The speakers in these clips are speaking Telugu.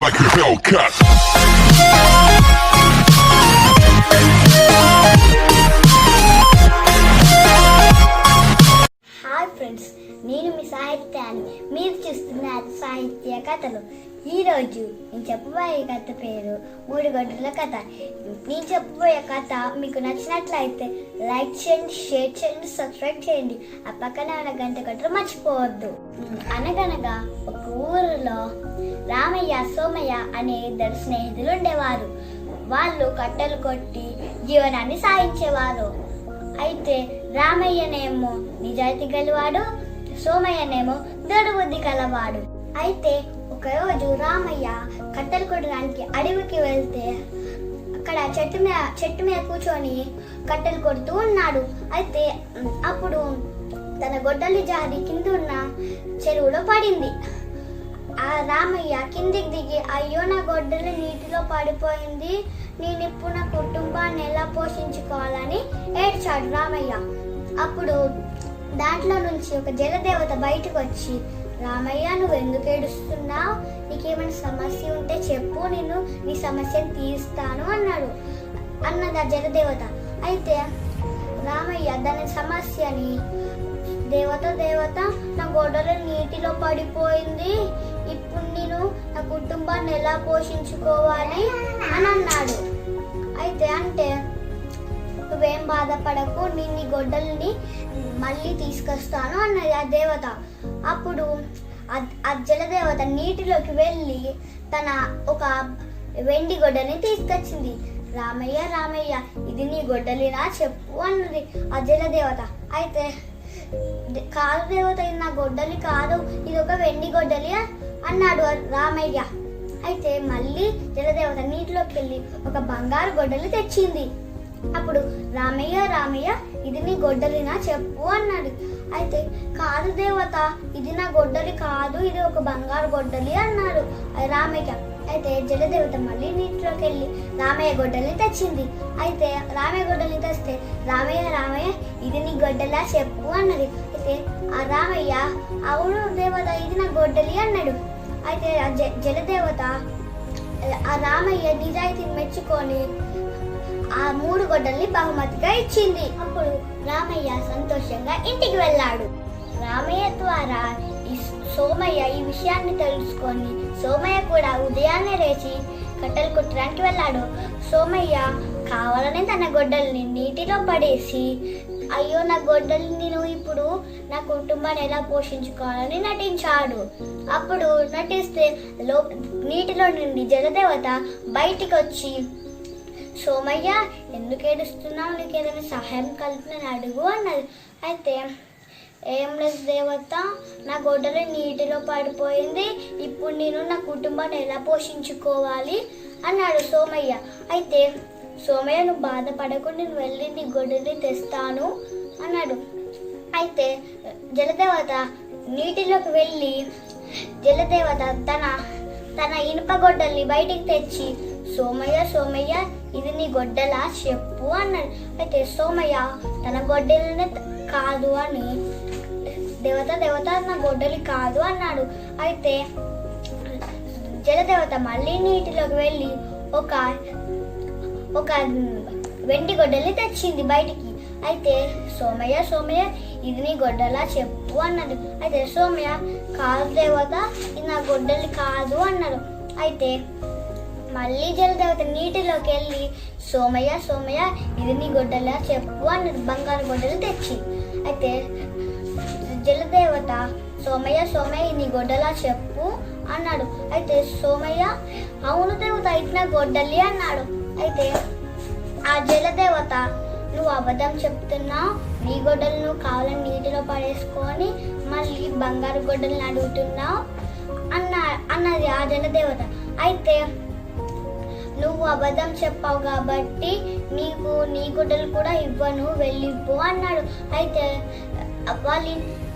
like a Hellcat. Hi friends. నేను మీ సాహిత్యాన్ని మీరు చూస్తున్నారు సాహిత్య కథలు. ఈరోజు నేను చెప్పబోయే కథ పేరు మూడు గంటల కథ. నేను చెప్పబోయే కథ మీకు నచ్చినట్లయితే లైక్ చేయండి షేర్ చేయండి సబ్స్క్రైబ్ చేయండి. ఆ పక్కన ఉన్న గంట గంటలు మర్చిపోవద్దు. అనగనగా ఒక ఊరిలో రామయ్య సోమయ్య అనే ఇద్దరు స్నేహితులు ఉండేవారు. వాళ్ళు కట్టెలు కొట్టి జీవనాన్ని సాగించేవారు అయితే రామయ్యనేమో నిజాయితీ గలవాడు సోమయ్యనేమో దొడుబుద్ధి కలవాడు. అయితే ఒకరోజు రామయ్య కట్టెలు కొట్టడానికి అడవికి వెళ్తే అక్కడ చెట్టు మీద చెట్టు మీద కూర్చొని కట్టెలు కొడుతూ ఉన్నాడు. అయితే అప్పుడు తన గొడ్డలి జారి కింద ఉన్న చెరువులో పడింది. ఆ రామయ్య కిందికి దిగి అయ్యో నా గొడ్డలి నీటిలో పడిపోయింది. నేను ఇప్పుడు నా కుటుంబాన్ని ఎలా పోషించుకోవాలని ఏడ్చాడు రామయ్య. అప్పుడు దాంట్లో నుంచి ఒక జలదేవత బయటకు వచ్చి రామయ్య నువ్వు ఎందుకు ఏడుస్తున్నావు? నీకేమైనా సమస్య ఉంటే చెప్పు నేను నీ సమస్యను తీరుస్తాను అన్నాడు. అన్నది ఆ జలదేవత. అయితే రామయ్య దాని సమస్యని దేవత దేవత నా గొడవలు నీటిలో పడిపోయింది. ఇప్పుడు నేను నా కుటుంబాన్ని ఎలా పోషించుకోవాలి? అని అన్నాడు. అయితే అంటే నువ్వేం బాధపడకు నేను నీ గొడ్డల్ని మళ్ళీ తీసుకొస్తాను అన్నది ఆ దేవత. అప్పుడు ఆ- జలదేవత నీటిలోకి వెళ్ళి తన ఒక వెండి గొడ్డని తీసుకొచ్చింది. రామయ్య రామయ్య ఇది నీ గొడ్డలినా చెప్పు అన్నది ఆ జలదేవత అయితే కాదు దేవత ఇది నా గొడ్డలి కాదు ఇది ఒక వెండి గొడ్డలి అన్నాడు రామయ్య. అయితే మళ్ళీ జలదేవత నీటిలోకి వెళ్ళి ఒక బంగారు గొడ్డలి తెచ్చింది. అప్పుడు రామయ్య రామయ్య ఇది నీ గొడ్డలినా చెప్పు అన్నాడు. అయితే కాదు దేవత ఇది నా గొడ్డలి కాదు ఇది ఒక బంగారు గొడ్డలి అన్నాడు. రామయ్య. అయితే జలదేవత మళ్ళీ నీటిలోకి వెళ్ళి రామయ్య గొడ్డలిని తెచ్చింది. అయితే రామయ్య గొడ్డలిని తెస్తే రామయ్య రామయ్య ఇది నీ గొడ్డలా చెప్పు అన్నది. అయితే ఆ రామయ్య అవును దేవత ఇది నా గొడ్డలి అన్నాడు. అయితే ఆ జ జలదేవత ఆ రామయ్య నిజాయితీని మెచ్చుకొని ఆ మూడు గొడ్డల్ని బహుమతిగా ఇచ్చింది. అప్పుడు రామయ్య సంతోషంగా ఇంటికి వెళ్ళాడు. రామయ్య ద్వారా ఈ సోమయ్య ఈ విషయాన్ని తెలుసుకొని సోమయ్య కూడా ఉదయాన్నే లేచి కట్టెలు కుట్టడానికి వెళ్ళాడు. సోమయ్య కావాలని తన గొడ్డల్ని నీటిలో పడేసి అయ్యో నా గొడ్డల్ని నేను ఇప్పుడు నా కుటుంబాన్ని ఎలా పోషించుకోవాలని నటించాడు. అప్పుడు నటిస్తే లో నీటిలో నుండి జలదేవత బయటికి వచ్చి సోమయ్య ఎందుకు ఏడుస్తున్నావు? నీకు ఏదైనా సహాయం కలిపిన అడుగు అన్నది. అయితే ఏం లేదు దేవత నా గొడ్డలు నీటిలో పడిపోయింది. ఇప్పుడు నేను నా కుటుంబాన్ని ఎలా పోషించుకోవాలి? అన్నాడు సోమయ్య. అయితే సోమయ్య నువ్వు బాధపడకుండా నేను వెళ్ళి నీ గొడ్డలి తెస్తాను అన్నాడు. అయితే జలదేవత నీటిలోకి వెళ్ళి జలదేవత తన తన ఇనుప గొడ్డల్ని బయటికి తెచ్చి సోమయ్య సోమయ్య ఇది నీ గొడ్డలా? చెప్పు అన్నాడు అయితే సోమయ్య తన గొడ్డలిని కాదు అని. దేవత దేవత నా గొడ్డలి కాదు అన్నాడు. అయితే జలదేవత మళ్ళీ నీటిలోకి వెళ్ళి ఒక ఒక వెండి గొడ్డల్ని తెచ్చింది బయటికి. అయితే సోమయ్య సోమయ్య ఇది నీ గొడ్డలా? చెప్పు అన్నది. అయితే సోమయ్య కాదు దేవత ఇది నా గొడ్డలి కాదు అన్నాడు. అయితే మళ్ళీ జలదేవత నీటిలోకి వెళ్ళి సోమయ్య సోమయ్య ఇది నీ గొడ్డలా చెప్పు అని బంగారు గొడ్డలు తెచ్చి. అయితే జలదేవత సోమయ్య సోమయ్య ఇది నీ గొడ్డలా చెప్పు అన్నాడు. అయితే సోమయ్య అవును దేవత ఇది నా గొడ్డలి అన్నాడు. అయితే ఆ జలదేవత నువ్వు అబద్ధం చెప్తున్నావు నీ గొడ్డలు నువ్వు కావాలని నీటిలో పడేసుకొని మళ్ళీ బంగారు గొడ్డలను అడుగుతున్నావు అన్న అన్నది ఆ జలదేవత అయితే నువ్వు అబద్ధం చెప్పావు కాబట్టి నీకు నీ గుడ్డలు కూడా ఇవ్వను వెళ్ళిపో అన్నాడు. అయితే వాళ్ళ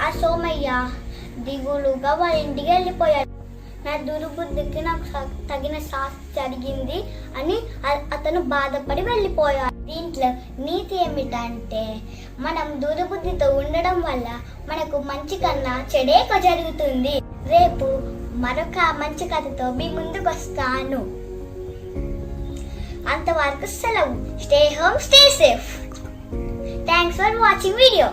ఆ సోమయ్య దిగులుగా వాళ్ళ ఇంటికి వెళ్ళిపోయాడు. నా దుర్బుద్ధికి నాకు తగిన శాస్తి జరిగింది అని అతను బాధపడి వెళ్ళిపోయాడు. దీంట్లో నీతి ఏమిటంటే మనం దుర్బుద్ధితో ఉండడం వల్ల మనకు మంచి కన్నా చెడేక జరుగుతుంది. రేపు మరొక మంచి కథతో మీ ముందుకు వస్తాను అంతవరకు సెలవు. Stay home stay safe thanks for watching video